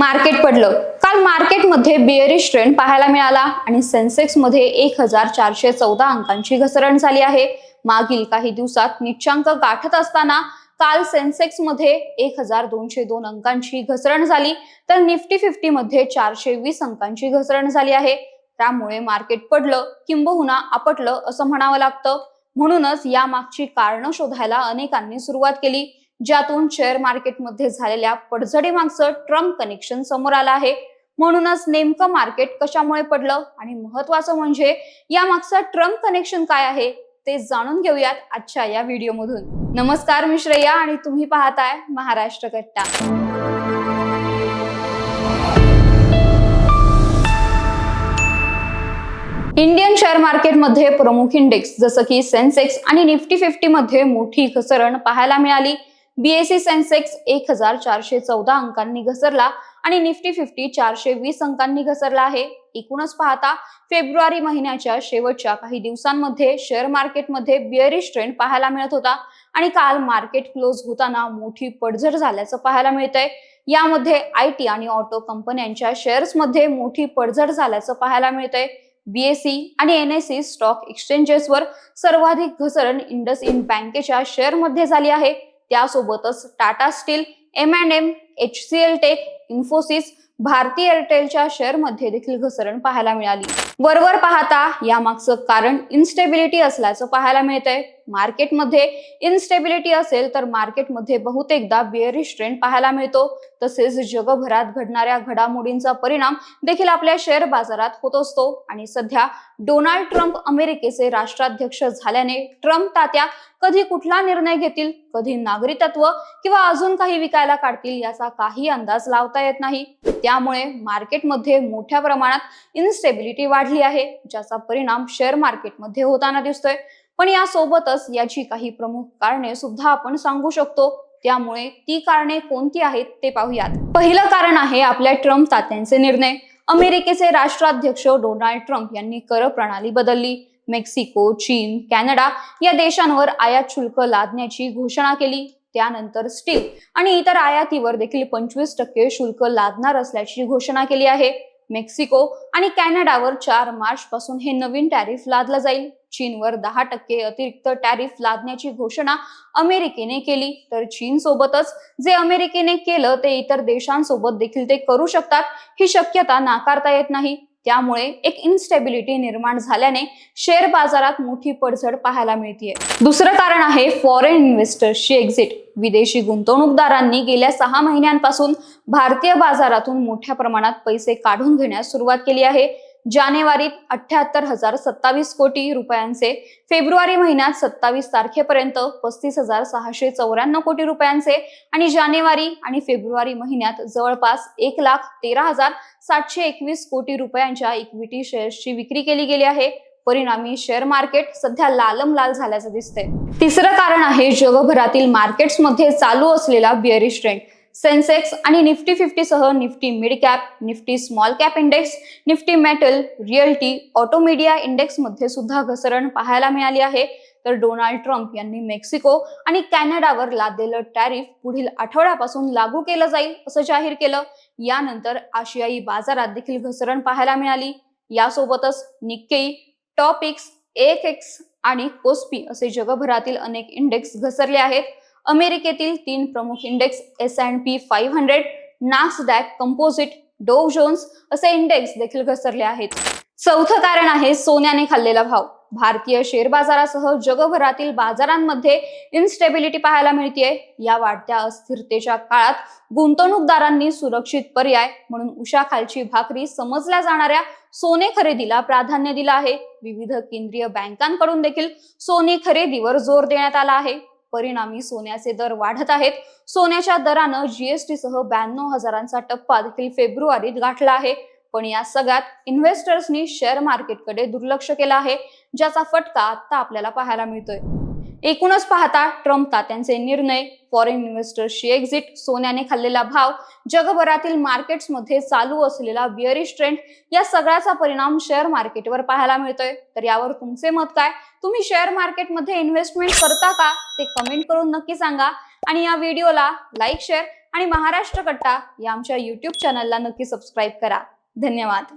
Market पडलं. काल मार्केटमध्ये बिअरिश ट्रेंड पाहायला मिळाला आणि सेन्सेक्समध्ये एक हजार चारशे चौदा अंकांची घसरण झाली आहे. मागील काही दिवसात निच्चांक गाठत असताना काल सेन्सेक्समध्ये एक हजार दोनशे दोन अंकांची घसरण झाली. तर निफ्टी फिफ्टी मध्ये चारशे वीस अंकांची घसरण झाली आहे. त्यामुळे मार्केट पडलं किंबहुना आपटलं असं म्हणावं लागतं. म्हणूनच यामागची कारणं शोधायला अनेकांनी सुरुवात केली. ज्यातून शेअर मार्केटमध्ये झालेल्या पडझडीमागचं ट्रम्प कनेक्शन समोर आलं आहे. म्हणूनच नेमकं मार्केट कशामुळे पडलं आणि महत्वाचं म्हणजे या मागचं ट्रम्प कनेक्शन काय आहे ते जाणून घेऊयात आजच्या या व्हिडिओमधून. नमस्कार मी श्रेया आणि तुम्ही पाहताय महाराष्ट्र कट्टा. इंडियन शेअर मार्केटमध्ये प्रमुख इंडेक्स जसं की सेन्सेक्स आणि निफ्टी फिफ्टी मध्ये मोठी घसरण पाहायला मिळाली. बीएससी सेन्सेक्स एक हजार चारशे चौदा अंकांनी घसरला आणि निफ्टी फिफ्टी चारशे वीस अंकांनी घसरला आहे. एकूणच पाहता फेब्रुवारी महिन्याच्या शेवटच्या काही दिवसांमध्ये शेअर मार्केटमध्ये बिअरिश ट्रेंड पाहायला मिळत होता आणि काल मार्केट क्लोज होताना मोठी पडझड झाल्याचं पाहायला मिळतंय. यामध्ये आय टी आणि ऑटो कंपन्यांच्या शेअर्समध्ये मोठी पडझड झाल्याचं पाहायला मिळतंय. बीएससी आणि एनएससी स्टॉक एक्सचेंजेसवर सर्वाधिक घसरण इंडस इंड बँकेच्या शेअरमध्ये झाली आहे. त्यासोबतच Tata steel M and M H C L tech Infosys Bharti एअरटेलच्या शेअरमध्ये देखील घसरण पाहायला मिळाली. वरवर पाहता यामागचं कारण इन्स्टेबिलिटी असल्याचं पाहायला मिळतंय. मार्केटमध्ये इन्स्टेबिलिटी असेल तर मार्केटमध्ये बहुतेकदा बिअरिश ट्रेंड पाहायला मिळतो. तसेच जगभरात घडणाऱ्या घडामोडींचा परिणाम देखील आपल्या शेअर बाजारात होत असतो. आणि सध्या डोनाल्ड ट्रम्प अमेरिकेचे राष्ट्राध्यक्ष झाल्याने ट्रम्प तात्या कधी कुठला निर्णय घेतील कधी नागरिकत्व किंवा अजून काही विकायला काढतील याचा काही अंदाज लावता येत नाही. त्यामुळे मार्केटमध्ये मोठ्या प्रमाणात इन्स्टेबिलिटी वाढली आहे ज्याचा परिणाम शेअर मार्केटमध्ये होताना दिसतोय. पण यासोबतच याची काही प्रमुख कारणे सुद्धा आपण सांगू शकतो. त्यामुळे ती कारणे कोणती आहेत ते पाहूयात. पहिलं कारण आहे आपल्या ट्रम्प तात्यांचे निर्णय. अमेरिकेचे राष्ट्राध्यक्ष डोनाल्ड ट्रम्प यांनी कर प्रणाली बदलली. मेक्सिको चीन कॅनडा या देशांवर आयात शुल्क लादण्याची घोषणा केली. त्यानंतर स्टील आणि इतर आयातीवर देखील पंचवीस टक्के शुल्क लादणार असल्याची घोषणा केली आहे. मेक्सिको आणि कॅनडावर चार मार्च पासून हे नवीन टॅरिफ लादलं जाईल. चीनवर दहा टक्के अतिरिक्त टॅरिफ लादण्याची घोषणा अमेरिकेने केली. तर चीन सोबतच जे अमेरिकेने केलं ते इतर देशांसोबत देखील ते करू शकतात. ही शक्यता नाकारता येत नाही. त्यामुळे एक इन्स्टेबिलिटी निर्माण झाल्याने शेअर बाजारात मोठी पडझड पाहायला मिळते दुसरं कारण आहे फॉरेन इन्व्हेस्टर्सची एक्झिट विदेशी गुंतवणूकदारांनी गेल्या सहा महिन्यांपासून भारतीय बाजारातून मोठ्या प्रमाणात पैसे काढून घेण्यास सुरुवात केली आहे. जानेवारीत अठ्याहत्तर हजार सत्तावीस कोटी रुपयांचे फेब्रुवारी महिन्यात सत्तावीस तारखेपर्यंत पस्तीस हजार सहाशे चौऱ्याण्णव कोटी रुपयांचे आणि जानेवारी आणि फेब्रुवारी महिन्यात जवळपास एक लाख तेरा हजार सातशे एकवीस कोटी रुपयांच्या इक्विटी शेअर्सची विक्री केली गेली आहे. परिणामी शेअर मार्केट सध्या लालम लाल झाल्याचं दिसतंय. तिसरं कारण आहे जगभरातील मार्केट्समध्ये चालू असलेला बिअरिश ट्रेंड सेन्सेक्स आणि Nifty फिफ्टीसह Nifty mid cap Nifty small cap index Nifty metal realty auto media इंडेक्समध्ये सुद्धा घसरण पाहायला मिळाली आहे. तर डोनाल्ड ट्रम्प यांनी मेक्सिको आणि कॅनडावर लादलेलं टॅरिफ पुढील आठवड्यापासून लागू केलं जाईल असं जाहीर केलं. यानंतर आशियाई बाजारात देखील घसरण पाहायला मिळाली. यासोबतच निक्केई टॉपिक्स एक एक्स आणि कोस्पी असे जगभरातील अनेक इंडेक्स घसरले आहेत. अमेरिकेतील तीन प्रमुख index S and P five hundred Nasdaq composite Dow Jones असे इंडेक्स देखील घसरले आहेत. चौथं कारण आहे सोन्याने खाल्लेला भाव. भारतीय शेअर बाजारासह जगभरातील बाजारांमध्ये इन्स्टेबिलिटी पाहायला मिळतेय. या वाढत्या अस्थिरतेच्या काळात गुंतवणूकदारांनी सुरक्षित पर्याय म्हणून उशाखालची भाकरी समजल्या जाणाऱ्या सोने खरेदीला प्राधान्य दिलं आहे. विविध केंद्रीय बँकांकडून देखील सोने खरेदीवर जोर देण्यात आला आहे. परिणामी सोन्याचे दर वाढत आहेत. सोन्याच्या दरानं जीएसटी सह ब्याण्णव हजारांचा टप्पा देखील फेब्रुवारीत गाठला आहे. पण या सगळ्यात इन्व्हेस्टर्सनी शेअर मार्केटकडे दुर्लक्ष केलं आहे. ज्याचा फटका आता आपल्याला पाहायला मिळतोय. एकूणच पाहता ट्रम्प तात्यांचे निर्णय फॉरेन इन्व्हेस्टर्सची एक्झिट सोन्याने खाल्लेला भाव जगभरातील मार्केट्समध्ये चालू असलेला बिअरिश ट्रेंड या सगळ्याचा परिणाम शेअर मार्केटवर पाहायला मिळतोय. तर यावर तुमचे मत काय? तुम्ही शेअर मार्केटमध्ये इन्व्हेस्टमेंट करता का? ते कमेंट करून नक्की सांगा. आणि या व्हिडिओला लाईक शेअर आणि महाराष्ट्र कट्टा या आमच्या युट्यूब चॅनलला नक्की सबस्क्राईब करा. धन्यवाद.